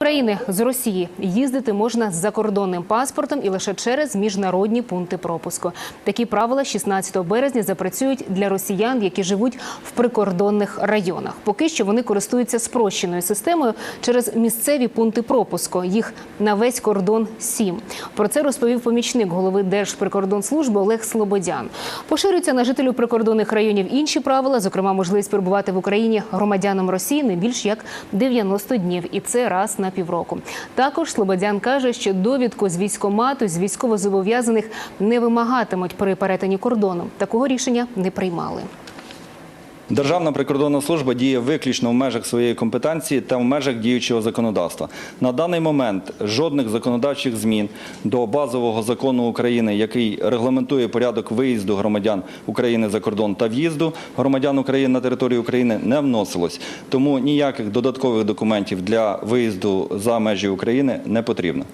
України з Росії їздити можна з закордонним паспортом і лише через міжнародні пункти пропуску. Такі правила 16 березня запрацюють для росіян, які живуть в прикордонних районах. Поки що вони користуються спрощеною системою через місцеві пункти пропуску. Їх на весь кордон сім. Про це розповів помічник голови Держприкордонслужби Олег Слободян. Поширюються на жителів прикордонних районів інші правила, зокрема можливість перебувати в Україні громадянам Росії не більш як 90 днів, і це раз на півроку. Також Слободян каже, що довідку з військомату з військовозобов'язаних не вимагатимуть при перетині кордону. Такого рішення не приймали. Державна прикордонна служба діє виключно в межах своєї компетенції та в межах діючого законодавства. На даний момент жодних законодавчих змін до базового закону України, який регламентує порядок виїзду громадян України за кордон та в'їзду громадян України на територію України, не вносилось. Тому ніяких додаткових документів для виїзду за межі України не потрібно.